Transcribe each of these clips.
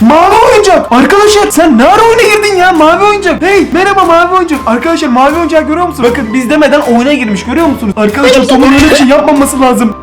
mavi oyuncak. Arkadaşlar sen ne ara oyuna girdin ya? Mavi oyuncak. Hey merhaba mavi oyuncak. Arkadaşlar mavi oyuncak görüyor musunuz? Bakın biz demeden oyuna girmiş görüyor musunuz? Arkadaşlar Tom'un öyle şey yapmaması lazım.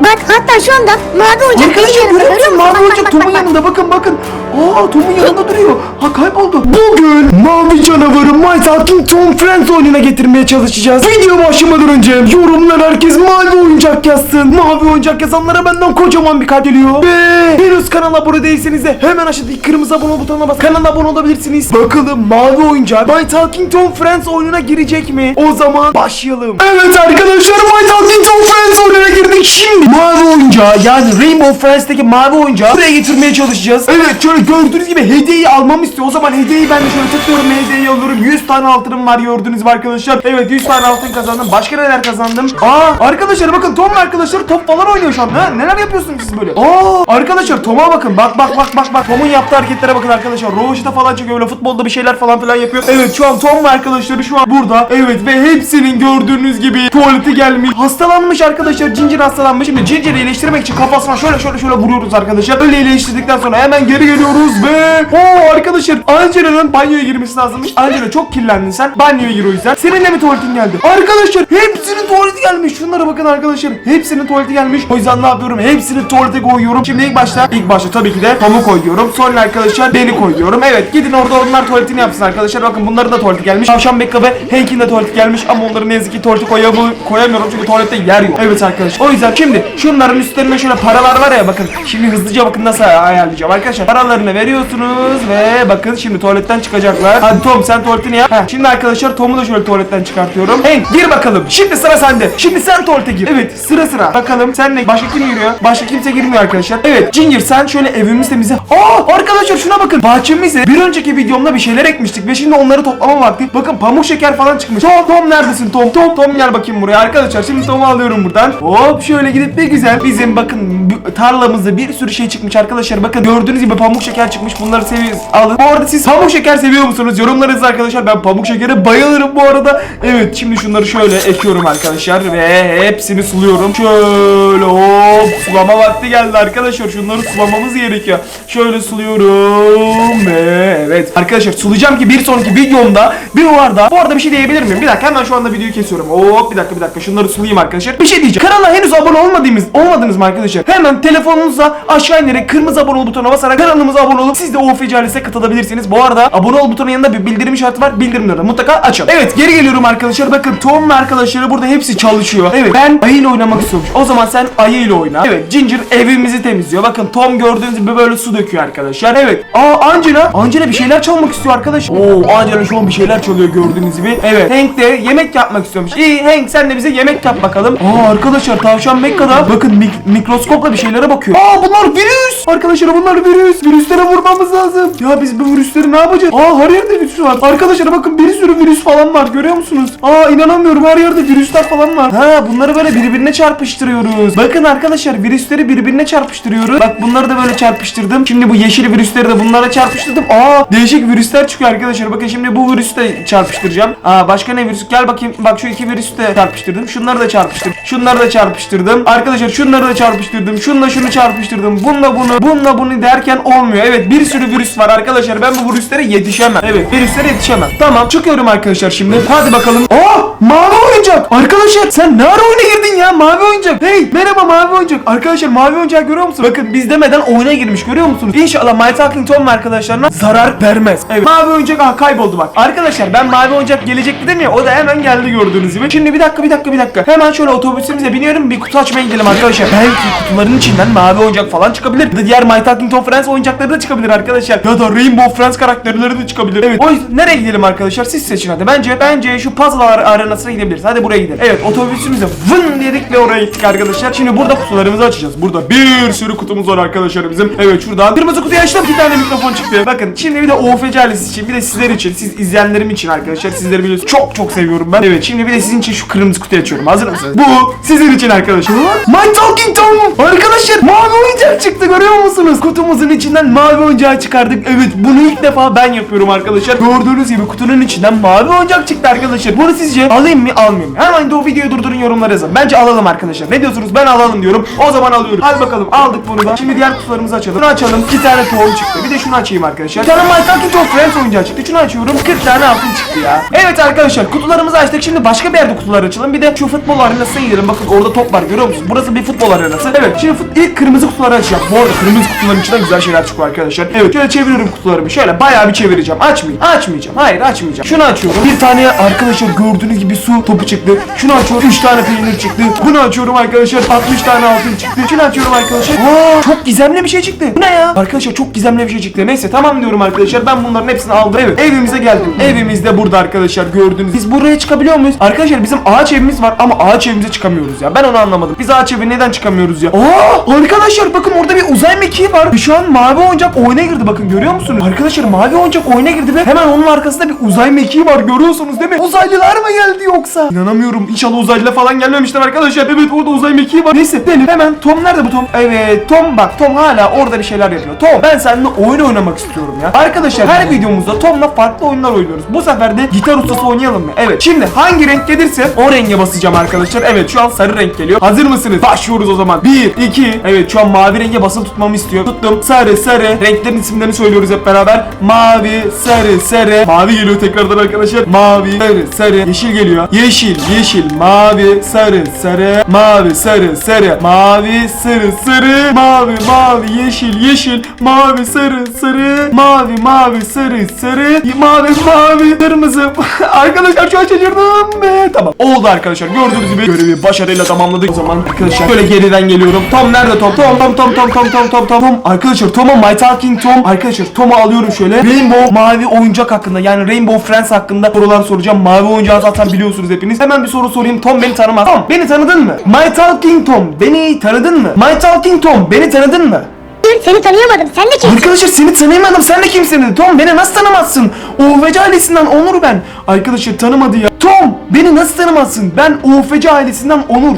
Bak hatta şu anda mavi oyuncak Arkadaşlar görüyor musun? Mavi oyuncak Tom'un yanında. Bakın bakın. Aa Tom'un yanında duruyor. Ha kayboldu. Bugün Mavi Canavarı My Talking Tom Friends oyununa getirmeye çalışacağız. Video başlamadan önce yorumlar herkes mavi oyuncak yazsın. Mavi oyuncak yazanlara benden kocaman bir kalp geliyor. Ve henüz kanala abone değilseniz de hemen aşağıdaki kırmızı abone butonuna bas. Kanala abone olabilirsiniz. Bakalım mavi oyuncak My Talking Tom Friends oyununa girecek mi? O zaman başlayalım. Evet arkadaşlar My Talking Tom Friends oyununa girdik. Şimdi mavi oyuncağı yani Rainbow Friends'teki mavi oyuncağı buraya getirmeye çalışacağız. Evet şöyle gördüğünüz gibi hediyeyi almamı istiyor. O zaman hediyeyi ben de şöyle tıklıyorum hediyeyi alıyorum. 100 tane altınım var gördüğünüz gibi arkadaşlar. Evet 100 tane altın kazandım. Başka neler kazandım? Aa arkadaşlar bakın Tom ve arkadaşları top falan oynuyor şu an. Ha, neler yapıyorsunuz siz böyle? Aa arkadaşlar Tom'a bakın. Bak bak bak bak bak. Tom'un yaptığı hareketlere bakın arkadaşlar. Roşita falan çekiyor böyle futbolda bir şeyler falan filan yapıyor. Evet şu an Tom ve arkadaşları şu an burada. Evet ve hepsinin gördüğünüz gibi tuvaleti gelmiş. Hastalanmış arkadaşlar. Ginger hastalanmış. Şimdi Ginger'i iyileştirmek için kafasına şöyle şöyle şöyle vuruyoruz arkadaşlar. Öyle iyileştirdikten sonra hemen geri geliyoruz ve o arkadaşlar Angela'nın banyoya girmesi lazımmış. Angela çok kirlendin sen. Banyoya gir o yüzden. Senin de mi tuvaletin geldi? Arkadaşlar hepsinin tuvaleti gelmiş. Şunlara bakın arkadaşlar. Hepsinin tuvaleti gelmiş. O yüzden ne yapıyorum? Hepsini tuvalete koyuyorum. Şimdi ilk başta ilk başta tabii ki de Tom'u koyuyorum. Sonra arkadaşlar beni koyuyorum. Evet gidin orada onlar tuvaletini yapsın arkadaşlar. Bakın bunların da tuvaleti gelmiş. Tavşan Bekka ve Hank'in de tuvaleti gelmiş ama onları ne yazık ki tuvalete koyamı- koyamıyorum çünkü tuvalette yer yok. Evet arkadaşlar. O yüzden şimdi şunların üstlerine şöyle paralar var ya bakın. Şimdi hızlıca bakın nasıl ayarlayacağım arkadaşlar. Paralarını veriyorsunuz ve bakın şimdi tuvaletten çıkacaklar. Hadi Tom sen tuvaletini yap. Heh, şimdi arkadaşlar Tom'u da şöyle tuvaletten çıkartıyorum. Hank gir bakalım. Şimdi sıra sende. Şimdi sen tuvalete gir. Evet sıra sıra. Bakalım sen ne? Başka kim giriyor? Başka kimse girmiyor arkadaşlar. Evet Ginger sen şöyle evimizi temizle. Aa arkadaşlar şuna bakın. Bahçemize bir önceki videomda bir şeyler ekmiştik ve şimdi onları toplama vakti. Bakın pamuk şeker falan çıkmış. Tom Tom neredesin Tom? Tom Tom gel bakayım buraya arkadaşlar. Şimdi Tom'u alıyorum buradan. Hop şöyle gidip ne güzel. Bizim bakın tarlamızda bir sürü şey çıkmış arkadaşlar. Bakın gördüğünüz gibi pamuk şeker çıkmış. Bunları seviyoruz. Alın. Bu arada siz pamuk şeker seviyor musunuz? Yorumlarınızı arkadaşlar. Ben pamuk şekere bayılırım bu arada. Evet şimdi şunları şöyle ekiyorum arkadaşlar ve hepsini suluyorum. Şöyle hop sulama vakti geldi arkadaşlar. Şunları sulamamız gerekiyor. Şöyle suluyorum ve evet arkadaşlar sulayacağım ki bir sonraki videomda bir varda bu arada bir şey diyebilir miyim? Bir dakika hemen şu anda videoyu kesiyorum. Hop bir dakika bir dakika şunları sulayayım arkadaşlar. Bir şey diyeceğim. Kanala henüz abone olmadığımız olmadınız mı arkadaşlar? Hemen telefonunuza aşağı inerek kırmızı abone ol butonuna basarak kanalımıza abone olup siz de ailesine katılabilirsiniz. Bu arada abone ol butonun yanında bir bildirim işareti var. Bildirimleri de mutlaka açın. Evet geri geliyorum arkadaşlar. Bakın Tom ve arkadaşları burada hepsi çalışıyor. Evet ben ayıyla oynamak istiyormuş. O zaman sen ayıyla oyna. Evet Ginger evimizi temizliyor. Bakın Tom gördüğünüz gibi böyle su döküyor arkadaşlar. Evet. Aa Angela. Angela bir şeyler çalmak istiyor arkadaş. Oo Angela şu an bir şeyler çalıyor gördüğünüz gibi. Evet. Hank de yemek yapmak istiyormuş. İyi Hank sen de bize yemek yap bakalım. Aa arkadaşlar tavşan Mekka'da bakın mik- mikroskopla bir şeylere bakıyor. Aa bunlar virüs. Arkadaşlar bunlar virüs. Virüslere vurmamız lazım. Ya biz bu virüsleri ne yapacağız? Aa her yerde virüs var. Arkadaşlar bakın bir sürü virüs falan var görüyor musunuz? Aa inanamıyorum her yerde virüsler falan var. Ha bunları böyle birbirine çarpıştırıyoruz. Bakın arkadaşlar virüsleri birbirine çarpıştırıyoruz. Bak bunları da böyle çarpıştırdım. Şimdi bu yeşil virüsleri de bunlara çarpıştırdım. Aa değişik virüsler çıkıyor arkadaşlar. Bakın şimdi bu virüsü de çarpıştıracağım. Aa başka ne virüs? Gel bakayım. Bak şu iki virüsü de çarpıştırdım. Şunları da çarpıştırdım. Şunları da çarpıştırdım. Arkadaşlar şunları da çarpıştırdım. Şunla şunu çarpıştırdım. Bununla bunu, bununla bunu derken olmuyor. Evet bir sürü virüs var arkadaşlar. Ben bu virüslere yetişemem. Evet virüslere yetişemem. Tamam çıkıyorum arkadaşlar şimdi. Hadi bakalım. Aa mavi oyuncak. Arkadaşlar sen ne ara oyuna girdin ya mavi oyuncak. Hey merhaba mavi oyuncak. Arkadaşlar mavi oyuncak görüyor musunuz? Bakın biz demeden oyuna girmiş görüyor musunuz? İnşallah My Talking Tom arkadaşlarına zarar vermez. Evet. Mavi oyuncak ah kayboldu bak. Arkadaşlar ben mavi oyuncak gelecek dedim ya o da hemen geldi gördüğünüz gibi. Şimdi bir dakika bir dakika bir dakika. Hemen şöyle otobüsümüze biniyorum bir kutu açmaya gidelim arkadaşlar. Belki kutuların içinden mavi oyuncak falan çıkabilir. Diğer My Talking Tom Friends oyuncakları da çıkabilir arkadaşlar. Ya da Rainbow Friends karakterleri de çıkabilir. Evet. O yüzden nereye gidelim arkadaşlar? Siz seçin hadi. Bence bence şu puzzle ar- arenasına gidebiliriz. Hadi buraya gidelim. Evet otobüsümüze vın dedik ve oraya gittik arkadaşlar. Şimdi burada kutularımızı açacağız. Burada bir sürü kutumuz var arkadaşlar bizim. Evet şuradan kırmızı kutuyu açtım. Bir tane mikrofon çıktı. Bakın şimdi bir de OFC ailesi için bir de sizler için siz izleyenlerim için arkadaşlar sizleri biliyorsunuz çok çok seviyorum ben. Evet şimdi bir de sizin için şu kırmızı kutuyu açıyorum. Hazır mısınız? Bu sizin için arkadaşlar. My Talking Tom. Arkadaşlar mavi oyuncak çıktı görüyor musunuz? Kutumuzun içinden mavi oyuncağı çıkardık. Evet bunu ilk defa ben yapıyorum arkadaşlar. Gördüğünüz gibi kutunun içinden mavi oyuncak çıktı arkadaşlar. Bunu sizce alayım mı almayayım mı? Hemen de o videoyu durdurun yorumlara yazın. Bence alalım arkadaşlar. Ne diyorsunuz? Ben alalım diyorum. O zaman alıyorum. Hadi bakalım aldık bunu da. Şimdi diğer kutularımızı açalım. Bunu açalım. İki tane tohum çıktı. Bir de şunu açayım arkadaşlar. Bir tane Talking Tom Friends oyuncağı çıktı. Şunu açıyorum. 40 tane altın çıktı ya. Evet arkadaşlar kutularımızı açtık. Şimdi başka bir yerde kutular açalım. Bir de şu futbol arenasına gidelim. Bakın orada top var görüyor musunuz? Burası bir futbol arenası. Evet şimdi ilk kırmızı kutuları açacağım. Bu arada kırmızı kutuların içinden güzel şeyler çıkıyor arkadaşlar. Evet şöyle çeviriyorum kutularımı. Şöyle bayağı bir çevireceğim. Açmayayım. Açmayacağım. Hayır açmayacağım. Şunu açıyorum. Bir tane arkadaşlar gördüğünüz gibi su topu çıktı. Şunu açıyorum. 3 tane peynir çıktı. Bunu açıyorum arkadaşlar. 60 tane altın çıktı. Şunu açıyorum arkadaşlar. Aa, çok gizemli bir şey çıktı. Bu ne ya? Arkadaşlar çok gizemli bir şey çıktı. Neyse tamam diyorum arkadaşlar. Ben bunların hepsini aldım. Evet evimize geldim. Evimiz de burada arkadaşlar gördüğünüz. Biz buraya çıkabiliyor muyuz? Arkadaşlar bizim ağaç evimiz var ama ağaç evimize çıkamıyoruz ya. Ben onu anlamadım. Biz ağaç evi neden çıkamıyoruz ya? Aa arkadaşlar bakın orada bir uzay mekiği var. Şu an mavi oyuncak oyuna girdi bakın görüyor musunuz? Arkadaşlar mavi oyuncak oyuna girdi ve hemen onun arkasında bir uzay mekiği var görüyorsunuz değil mi? Uzaylılar mı geldi yoksa? İnanamıyorum. İnşallah uzaylılar falan gelmemişler arkadaşlar. Evet orada uzay mekiği var. Neyse gidelim. Hemen Tom nerede bu Tom? Evet Tom bak Tom hala orada bir şeyler yapıyor. Tom ben seninle oyun oynamak istiyorum ya. Arkadaşlar her videomuzda Tom'la farklı oyunlar oynuyoruz. Bu sefer de gitar ustası oynayalım mı? Evet. Şimdi hangi renk gelirse o renge basacağım arkadaşlar. Evet şu an sarı renk geliyor. Hazır mısınız? Başlıyoruz o zaman. 1, 2. Evet şu an mavi renge basılı tutmamı istiyor. Tuttum. Sarı, sarı. Renklerin isimlerini söylüyoruz hep beraber. Mavi, sarı, sarı. Mavi geliyor tekrardan arkadaşlar. Mavi, sarı, sarı. Yeşil geliyor. Yeşil, yeşil, mavi, sarı, sarı. Mavi, sarı, sarı. Mavi, sarı, sarı. Mavi, mavi, yeşil, yeşil. Mavi, sarı, sarı. Mavi, mavi, sarı, sarı. Mavi, mavi, kırmızı. arkadaşlar şu an şaşırdım. Tamam. Oldu arkadaşlar. Gördüğünüz gibi görevi başarıyla tamamladık. O zaman arkadaşlar şöyle geriden geliyorum. Tom nerede Tom? Tom, Tom, Tom, Tom, Tom, Tom, Tom, Tom. Tom. Arkadaşlar Tom'a My Talking Tom. Arkadaşlar Tom'u alıyorum şöyle. Rainbow mavi oyuncak hakkında yani Rainbow Friends hakkında sorular soracağım. Mavi oyuncağı zaten biliyorsunuz hepiniz. Hemen bir soru sorayım. Tom beni tanımaz. Tom beni tanıdın mı? My Talking Tom beni tanıdın mı? My Talking Tom beni tanıdın mı? Dur seni tanıyamadım. Sen de kimsin? Arkadaşlar seni tanıyamadım. Sen de kimsin dedi. Tom beni nasıl tanımazsın? OFC ailesinden Onur ben. Arkadaşlar tanımadı ya. Tom beni nasıl tanımazsın? Ben OFC ailesinden Onur.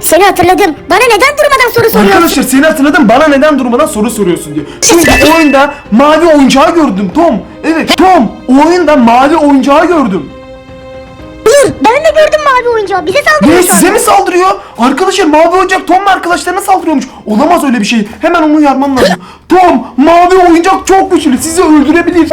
Seni hatırladım. Bana neden durmadan soru soruyorsun? Arkadaşlar seni hatırladım bana neden durmadan soru soruyorsun diyor. Çünkü oyunda mavi oyuncağı gördüm Tom. Evet Tom oyunda mavi oyuncağı gördüm. Dur ben de gördüm mavi oyuncağı. Bize saldırıyor Ne şu size anda. mi saldırıyor? Arkadaşlar mavi oyuncak Tom ve arkadaşlarına saldırıyormuş. Olamaz öyle bir şey. Hemen onu uyarmam lazım. Tom mavi oyuncak çok güçlü. Sizi öldürebilir.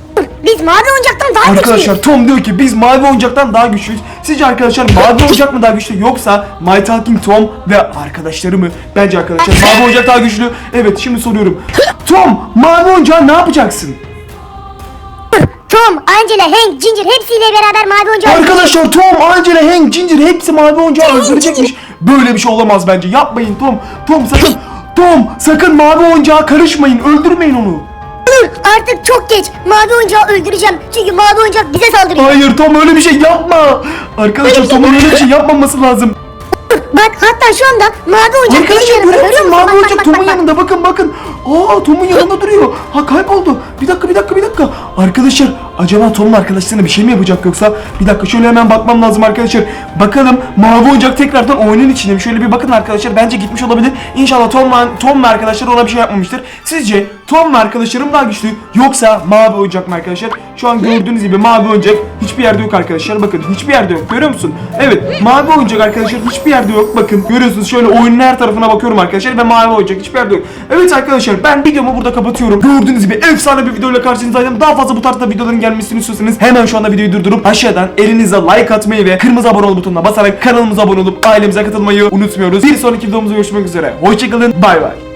Biz mavi oyuncaktan daha Arkadaşlar güçlüyüz. Tom diyor ki biz mavi oyuncaktan daha güçlüyüz. Sizce arkadaşlar mavi oyuncak mı daha güçlü yoksa My Talking Tom ve arkadaşları mı? Bence arkadaşlar mavi oyuncak daha güçlü. Evet şimdi soruyorum. Tom mavi oyuncağı ne yapacaksın? Tom, Angela, Hank, Ginger hepsiyle beraber mavi oyuncağı Arkadaşlar Tom, Angela, Hank, Ginger hepsi mavi oyuncağı öldürecekmiş. Böyle bir şey olamaz bence. Yapmayın Tom. Tom sakın. Tom sakın mavi oyuncağa karışmayın. Öldürmeyin onu. Artık çok geç. Mavi oyuncağı öldüreceğim. Çünkü mavi oyuncak bize saldırıyor. Hayır Tom öyle bir şey yapma. Arkadaşlar Tom'un öyle bir şey yapmaması lazım. Bak hatta şu anda mavi oyuncak Arkadaşlar görüyor musun? Mavi Bak, oyuncak bak, Tom'un bak, bak. yanında. Bakın bakın. Aa Tom'un yanında duruyor. Ha kayboldu. Bir dakika bir dakika bir dakika. Arkadaşlar acaba Tom'un arkadaşlarına bir şey mi yapacak yoksa? Bir dakika şöyle hemen bakmam lazım arkadaşlar. Bakalım mavi oyuncak tekrardan oyunun içinde? Şöyle bir bakın arkadaşlar. Bence gitmiş olabilir. İnşallah Tom Tom ve arkadaşları ona bir şey yapmamıştır. Sizce Tom ve arkadaşlarım daha güçlü yoksa mavi oyuncak mı arkadaşlar? Şu an gördüğünüz gibi mavi oyuncak hiçbir yerde yok arkadaşlar. Bakın hiçbir yerde yok. Görüyor musun? Evet mavi oyuncak arkadaşlar hiçbir yerde yok. Bakın görüyorsunuz şöyle oyunun her tarafına bakıyorum arkadaşlar ve mavi oyuncak hiçbir yerde yok. Evet arkadaşlar ben videomu burada kapatıyorum. Gördüğünüz gibi efsane bir videoyla karşınızdaydım. Daha fazla bu tarzda videoların gelmesini istiyorsanız hemen şu anda videoyu durdurup aşağıdan elinize like atmayı ve kırmızı abone ol butonuna basarak kanalımıza abone olup ailemize katılmayı unutmuyoruz. Bir sonraki videomuzda görüşmek üzere. Hoşçakalın. Bay bay.